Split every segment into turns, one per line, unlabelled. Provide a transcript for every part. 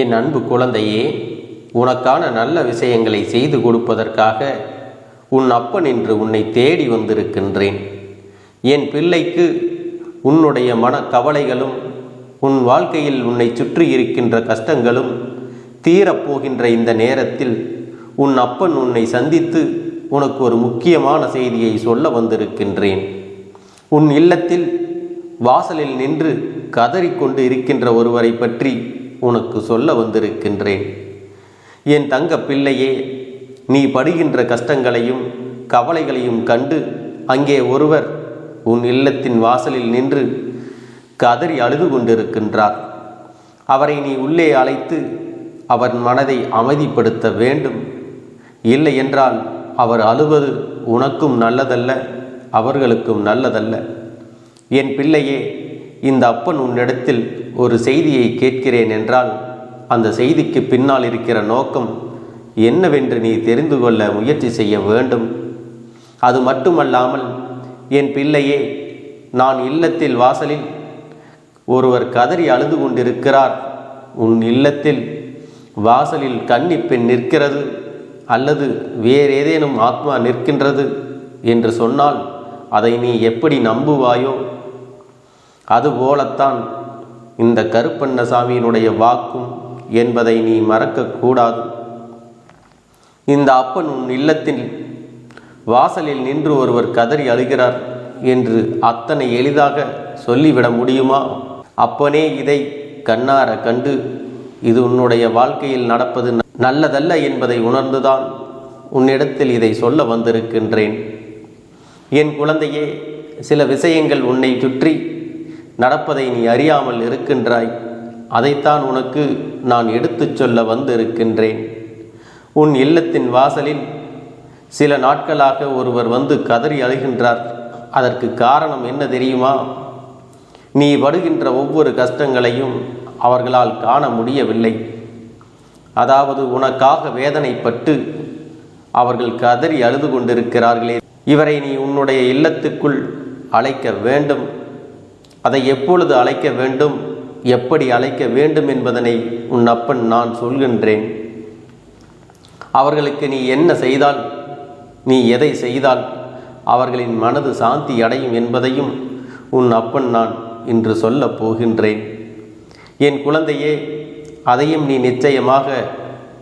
என் அன்பு குழந்தையே உனக்கான நல்ல விஷயங்களை செய்து கொடுப்பதற்காக உன் அப்பன் என்று உன்னை தேடி வந்திருக்கின்றேன். என் பிள்ளைக்கு உன்னுடைய மன கவலைகளும் உன் வாழ்க்கையில் உன்னை சுற்றி இருக்கின்ற கஷ்டங்களும் தீரப்போகின்ற இந்த நேரத்தில் உன் அப்பன் உன்னை சந்தித்து உனக்கு ஒரு முக்கியமான செய்தியை சொல்ல வந்திருக்கின்றேன். உன் இல்லத்தில் வாசலில் நின்று கதறிக்கொண்டு இருக்கின்ற ஒருவரை பற்றி உனக்கு சொல்ல வந்திருக்கின்றேன். என் தங்க பிள்ளையே நீ படுகின்ற கஷ்டங்களையும் கவலைகளையும் கண்டு அங்கே ஒருவர் உன் இல்லத்தின் வாசலில் நின்று கதறி அழுது கொண்டிருக்கின்றார். அவரை நீ உள்ளே அழைத்து அவர் மனதை அமைதிப்படுத்த வேண்டும். இல்லை என்றால் அவர் அழுவது உனக்கும் நல்லதல்ல அவர்களுக்கும் நல்லதல்ல. என் பிள்ளையே இந்த அப்பன் உன்னிடத்தில் ஒரு செய்தியை கேட்கிறேன் என்றால் அந்த செய்திக்கு பின்னால் இருக்கிற நோக்கம் என்னவென்று நீ தெரிந்து கொள்ள முயற்சி செய்ய வேண்டும். அது மட்டுமல்லாமல் என் பிள்ளையே நான் இல்லத்தில் வாசலில் ஒருவர் கதறி அழுது கொண்டிருக்கிறார். உன் இல்லத்தில் வாசலில் கன்னி பெண் நிற்கிறது அல்லது வேறேதேனும் ஆத்மா நிற்கின்றது என்று சொன்னால் அதை நீ எப்படி நம்புவாயோ அதுபோலத்தான் இந்த கருப்பண்ணசாமியினுடைய வாக்கும் என்பதை நீ மறக்கக்கூடாது. இந்த அப்பன் உன் இல்லத்தில் வாசலில் நின்று ஒருவர் கதறி அழுகிறார் என்று அத்தனை எளிதாக சொல்லிவிட முடியுமா? அப்பனே இதை கண்ணார கண்டு இது உன்னுடைய வாழ்க்கையில் நடப்பது நல்லதல்ல என்பதை உணர்ந்துதான் உன்னிடத்தில் இதை சொல்ல வந்திருக்கின்றேன். என் குழந்தையே சில விஷயங்கள் உன்னை சுற்றி நடப்பதை நீ அறியாமல் இருக்கின்றாய். அதைத்தான் உனக்கு நான் எடுத்துச் சொல்ல வந்திருக்கின்றேன். உன் இல்லத்தின் வாசலில் சில நாட்களாக ஒருவர் வந்து கதறி அழுகின்றார். அதற்கு காரணம் என்ன தெரியுமா? நீ படுகின்ற ஒவ்வொரு கஷ்டங்களையும் அவர்களால் காண முடியவில்லை. அதாவது உனக்காக வேதனைப்பட்டு அவர்கள் கதறி அழுது கொண்டிருக்கிறார்களே. இவரை நீ உன்னுடைய இல்லத்துக்குள் அழைக்க வேண்டும். அதை எப்பொழுது அழைக்க வேண்டும் எப்படி அழைக்க வேண்டும் என்பதனை உன் அப்பன் நான் சொல்கின்றேன். அவர்களுக்கு நீ என்ன செய்தால் நீ எதை செய்தால் அவர்களின் மனது சாந்தி அடையும் என்பதையும் உன் அப்பன் நான் இன்று சொல்லப் போகின்றேன். என் குழந்தையே அதையும் நீ நிச்சயமாக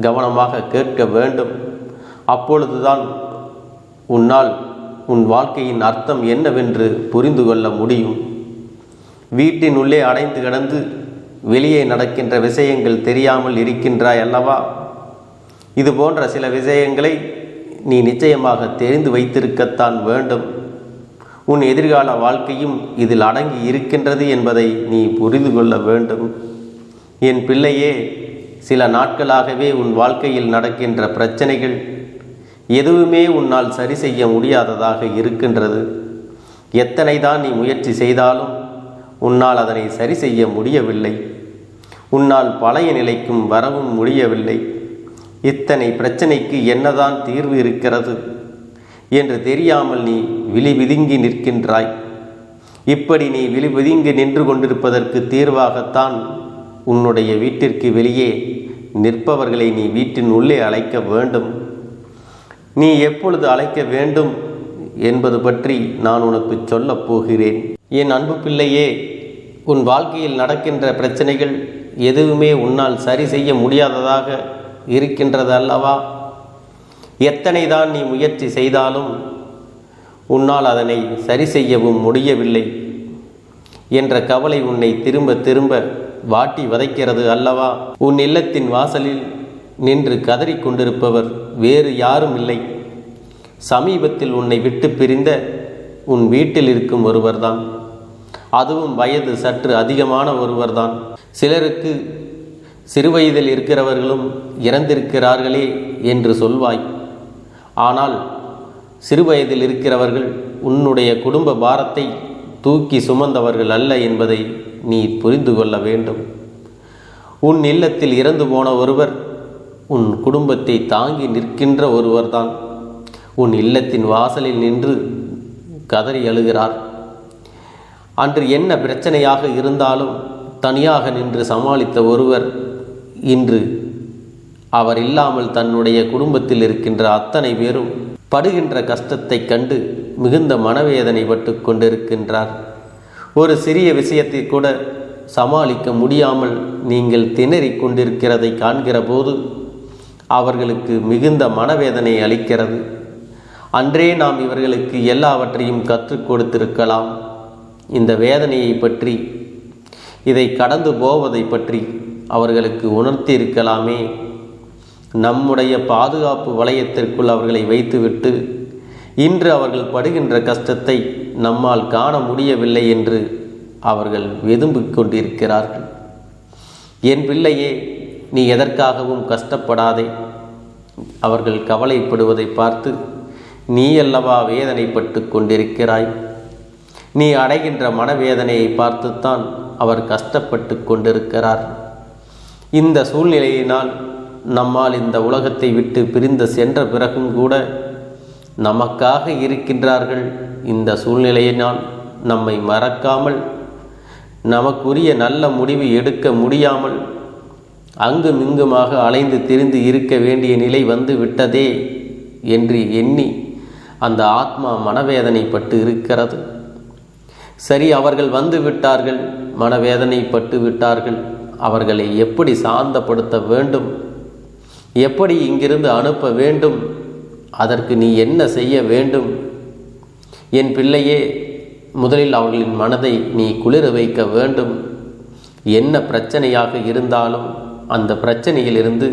கவனமாக கேட்க வேண்டும். அப்பொழுதுதான் உன்னால் உன் வாழ்க்கையின் அர்த்தம் என்னவென்று புரிந்து கொள்ள முடியும். வீட்டின் உள்ளே அடைந்து கிடந்து வெளியே நடக்கின்ற விஷயங்கள் தெரியாமல் இருக்கின்றாய் அல்லவா? இது போன்ற சில விஷயங்களை நீ நிச்சயமாக தெரிந்து வைத்திருக்கத்தான் வேண்டும். உன் எதிர்கால வாழ்க்கையும் இதில் அடங்கி இருக்கின்றது என்பதை நீ புரிந்து கொள்ள வேண்டும். என் பிள்ளையே சில நாட்களாகவே உன் வாழ்க்கையில் நடக்கின்ற பிரச்சனைகள் எதுவுமே உன்னால் சரி செய்ய முடியாததாக இருக்கின்றது. எத்தனை தான் நீ முயற்சி செய்தாலும் உன்னால் அதனை சரி செய்ய முடியவில்லை. உன்னால் பழைய நிலைக்கும் வரவும் முடியவில்லை. இத்தனை பிரச்சனைக்கு என்னதான் தீர்வு இருக்கிறது? என்று தெரியாமல் நீ விழி விதுங்கி நிற்கின்றாய். இப்படி நீ விழி விதுங்கி நின்று கொண்டிருப்பதற்கு தீர்வாகத்தான் உன்னுடைய வீட்டிற்கு வெளியே நிற்பவர்களை நீ வீட்டின் உள்ளே அழைக்க வேண்டும். நீ எப்பொழுது அழைக்க வேண்டும்? என்பது பற்றி நான் உனக்கு சொல்லப் போகிறேன். என் அன்பு பிள்ளையே உன் வாழ்க்கையில் நடக்கின்ற பிரச்சனைகள் எதுவுமே உன்னால் சரி செய்ய முடியாததாக இருக்கின்றது அல்லவா? எத்தனை தான் நீ முயற்சி செய்தாலும் உன்னால் அதனை சரி செய்யவும் முடியவில்லை என்ற கவலை உன்னை திரும்ப திரும்ப வாட்டி வதைக்கிறது அல்லவா? உன் இல்லத்தின் வாசலில் நின்று கதறிக் கொண்டிருப்பவர் வேறு யாரும் இல்லை. சமீபத்தில் உன்னை விட்டு பிரிந்த உன் வீட்டில் இருக்கும் ஒருவர்தான். அதுவும் வயது சற்று அதிகமான ஒருவர்தான். சிலருக்கு சிறுவயதில் இருக்கிறவர்களும் இறந்திருக்கிறார்களே என்று சொல்வாய். ஆனால் சிறுவயதில் இருக்கிறவர்கள் உன்னுடைய குடும்ப பாரத்தை தூக்கி சுமந்தவர்கள் அல்ல என்பதை நீ புரிந்து கொள்ள வேண்டும். உன் இல்லத்தில் இறந்து போன ஒருவர் உன் குடும்பத்தை தாங்கி நிற்கின்ற ஒருவர்தான். உன் இல்லத்தின் வாசலில் நின்று கதறி எழுகிறார் அன்று என்ன பிரச்சனையாக இருந்தாலும் தனியாக நின்று சமாளித்த ஒருவர் இன்று அவர் இல்லாமல் தன்னுடைய குடும்பத்தில் இருக்கின்ற அத்தனை பேரும் படுகின்ற கஷ்டத்தைக் கண்டு மிகுந்த மனவேதனைப்பட்டு கொண்டிருக்கின்றார். ஒரு சிறிய விஷயத்தை கூட சமாளிக்க முடியாமல் நீங்கள் திணறிக் கொண்டிருக்கிறதை காண்கிற போது அவர்களுக்கு மிகுந்த மனவேதனை அளிக்கிறது. அன்றே நாம் இவர்களுக்கு எல்லாவற்றையும் கற்றுக் கொடுத்திருக்கலாம். இந்த வேதனையை பற்றி இதை கடந்து போவதை பற்றி அவர்களுக்கு உணர்த்தி இருக்கலாமே நம்முடைய பாதுகாப்பு வளையத்திற்குள் அவர்களை வைத்துவிட்டு இன்று அவர்கள் படுகின்ற கஷ்டத்தை நம்மால் காண முடியவில்லை என்று அவர்கள் வெதும்பிக் கொண்டிருக்கிறார்கள். என் பிள்ளையே நீ எதற்காகவும் கஷ்டப்படாதே. அவர்கள் கவலைப்படுவதை பார்த்து நீ அல்லவா வேதனைப்பட்டு கொண்டிருக்கிறாய்? நீ அடைகின்ற மனவேதனையை பார்த்துத்தான் அவர் கஷ்டப்பட்டு கொண்டிருக்கிறார். இந்த சூழ்நிலையினால் நம்மால் இந்த உலகத்தை விட்டு பிரிந்து சென்ற பிறகும் கூட நமக்காக இருக்கின்றார்கள். இந்த சூழ்நிலையினால் நம்மை மறக்காமல் நமக்குரிய நல்ல முடிவு எடுக்க முடியாமல் அங்கும் இங்குமாக அலைந்து திரிந்து இருக்க வேண்டிய நிலை வந்து விட்டதே என்று எண்ணி அந்த ஆத்மா மனவேதனைப்பட்டு இருக்கிறது. சரி அவர்கள் வந்து விட்டார்கள் மனவேதனைப்பட்டு விட்டார்கள். அவர்களை எப்படி சாந்தப்படுத்த வேண்டும்? எப்படி இங்கிருந்து அனுப்ப வேண்டும்? அதற்கு நீ என்ன செய்ய வேண்டும்? என் பிள்ளையே முதலில் அவர்களின் மனதை நீ குளிர வைக்க வேண்டும். என்ன பிரச்சனையாக இருந்தாலும் அந்த பிரச்சனையிலிருந்து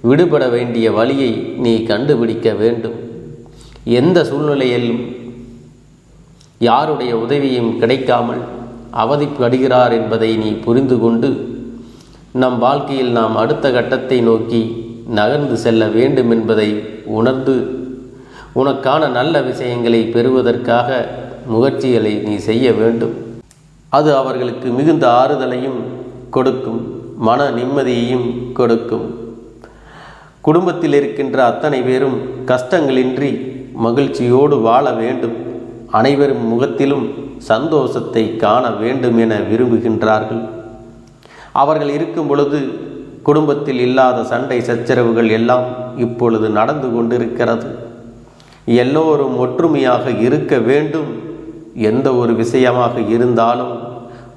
விடுபட வேண்டிய வழியை நீ கண்டுபிடிக்க வேண்டும். எந்த சூழ்நிலையிலும் யாருடைய உதவியும் கிடைக்காமல் அவதிப்படுகிறார் என்பதை நீ புரிந்து கொண்டு நம் வாழ்க்கையில் நாம் அடுத்த கட்டத்தை நோக்கி நகர்ந்து செல்ல வேண்டும் என்பதை உணர்ந்து உனக்கான நல்ல விஷயங்களை பெறுவதற்காக முயற்சிகளை நீ செய்ய வேண்டும். அது அவர்களுக்கு மிகுந்த ஆறுதலையும் கொடுக்கும் மன நிம்மதியையும் கொடுக்கும். குடும்பத்தில் இருக்கின்ற அத்தனை பேரும் கஷ்டங்களின்றி மகிழ்ச்சியோடு வாழ வேண்டும். அனைவரும் முகத்திலும் சந்தோஷத்தை காண வேண்டும் என விரும்புகின்றார்கள். அவர்கள் இருக்கும் பொழுது குடும்பத்தில் இல்லாத சண்டை சச்சரவுகள் எல்லாம் இப்பொழுது நடந்து கொண்டிருக்கிறது. எல்லோரும் ஒற்றுமையாக இருக்க வேண்டும். எந்த ஒரு விஷயமாக இருந்தாலும்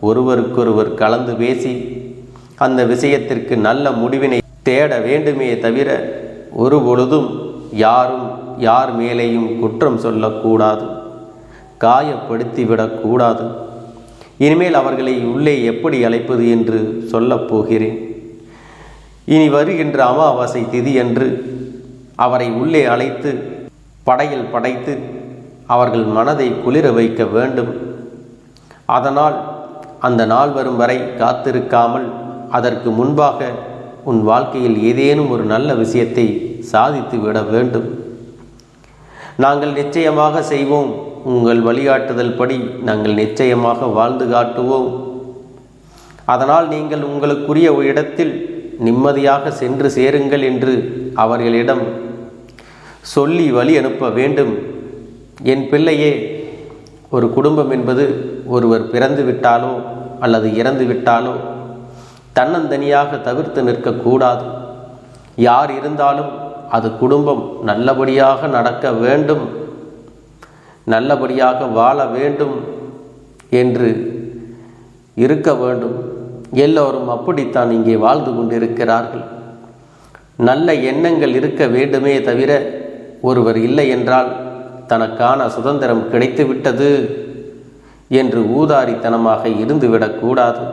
ஒருவருக்கொருவர் கலந்து பேசி அந்த விஷயத்திற்கு நல்ல முடிவினை தேட வேண்டுமே தவிர ஒரு பொழுதும் யாரும் யார் மேலேயும் குற்றம் சொல்லக்கூடாது காயப்படுத்திவிடக்கூடாது இனிமேல் அவர்களை உள்ளே எப்படி அழைப்பது என்று சொல்லப் போகிறேன். இனி வருகின்ற அமாவாசை திதி என்று அவரை உள்ளே அழைத்து படையில் படைத்து அவர்கள் மனதை குளிர வைக்க வேண்டும். அதனால் அந்த நாள் வரும் வரை காத்திருக்காமல் அதற்கு முன்பாக உன் வாழ்க்கையில் ஏதேனும் ஒரு நல்ல விஷயத்தை சாதித்து விட வேண்டும். நாங்கள் நிச்சயமாக செய்வோம். உங்கள் வழிகாட்டுதல் படி நாங்கள் நிச்சயமாக வாழ்ந்து காட்டுவோம். அதனால் நீங்கள் உங்களுக்குரிய ஒரு இடத்தில் நிம்மதியாக சென்று சேருங்கள் என்று அவர்களிடம் சொல்லி வழி அனுப்ப வேண்டும். என் பிள்ளையே ஒரு குடும்பம் என்பது ஒருவர் பிறந்து விட்டாலோ அல்லது இறந்து விட்டாலோ தன்னந்தனியாக தவிர்த்து நிற்கக்கூடாது. யார் இருந்தாலும் அது குடும்பம் நல்லபடியாக நடக்க வேண்டும் நல்லபடியாக வாழ வேண்டும் என்று இருக்க வேண்டும். எல்லோரும் அப்படித்தான் இங்கே வாழ்ந்து கொண்டிருக்கிறார்கள். நல்ல எண்ணங்கள் இருக்க வேண்டுமே தவிர ஒருவர் இல்லை என்றால் தனக்கான சுதந்திரம் கிடைத்துவிட்டது என்று ஊதாரித்தனமாக இருந்துவிடக்கூடாது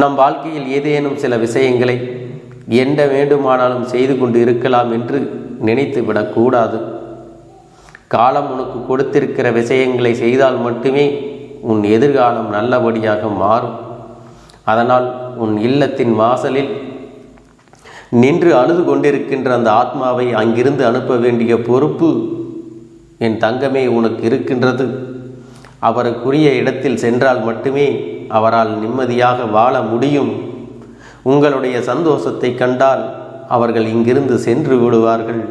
நம் வாழ்க்கையில் ஏதேனும் சில விஷயங்களை என்ன வேண்டுமானாலும் செய்து கொண்டு இருக்கலாம் என்று நினைத்து விடக்கூடாது. காலம் உனக்கு கொடுத்திருக்கிற விஷயங்களை செய்தால் மட்டுமே உன் எதிர்காலம் நல்லபடியாக மாறும். அதனால் உன் இல்லத்தின் வாசலில் நின்று அழுது கொண்டிருக்கின்ற அந்த ஆத்மாவை அங்கிருந்து அனுப்ப வேண்டிய பொறுப்பு என் தங்கமே உனக்கு இருக்கின்றது. அவருக்குரிய இடத்தில் சென்றால் மட்டுமே அவரால் நிம்மதியாக வாழ முடியும். உங்களுடைய சந்தோஷத்தை கண்டால் அவர்கள் இங்கிருந்து சென்று விடுவார்கள்.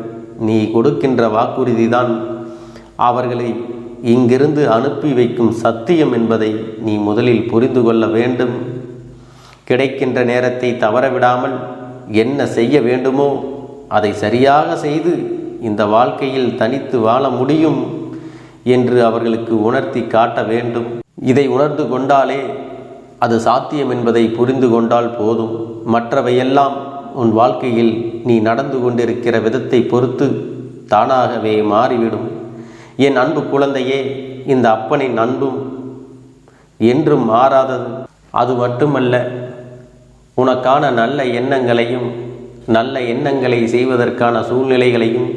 நீ கொடுக்கின்ற வாக்குறுதிதான். அவர்களை இங்கிருந்து அனுப்பி வைக்கும் சத்தியம் என்பதை நீ முதலில் புரிந்து கொள்ள வேண்டும். கிடைக்கின்ற நேரத்தை தவறவிடாமல் என்ன செய்ய வேண்டுமோ அதை சரியாக செய்து இந்த வாழ்க்கையில் தனித்து வாழ முடியும் என்று அவர்களுக்கு உணர்த்தி காட்ட வேண்டும். இதை உணர்ந்து கொண்டாலே அது சாத்தியம் என்பதை புரிந்து கொண்டால் போதும். மற்றவையெல்லாம் உன் வாழ்க்கையில் நீ நடந்து கொண்டிருக்கிற விதத்தை பொறுத்து தானாகவே மாறிவிடும். என் அன்பு குழந்தையே இந்த அப்பனின் அன்பும் என்றும் மாறாதது. அது மட்டுமல்ல உனக்கான நல்ல எண்ணங்களையும் நல்ல எண்ணங்களை செய்வதற்கான சூழ்நிலைகளையும்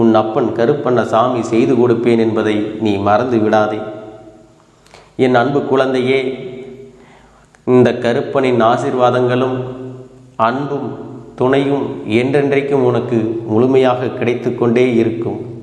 உன் அப்பன் கருப்பண்ண சாமி செய்து கொடுப்பேன் என்பதை நீ மறந்து விடாதே என் அன்பு குழந்தையே இந்த கருப்பனின் ஆசிர்வாதங்களும் அன்பும் துணையும் என்றென்றைக்கும் உனக்கு முழுமையாக கிடைத்து கொண்டே இருக்கும்.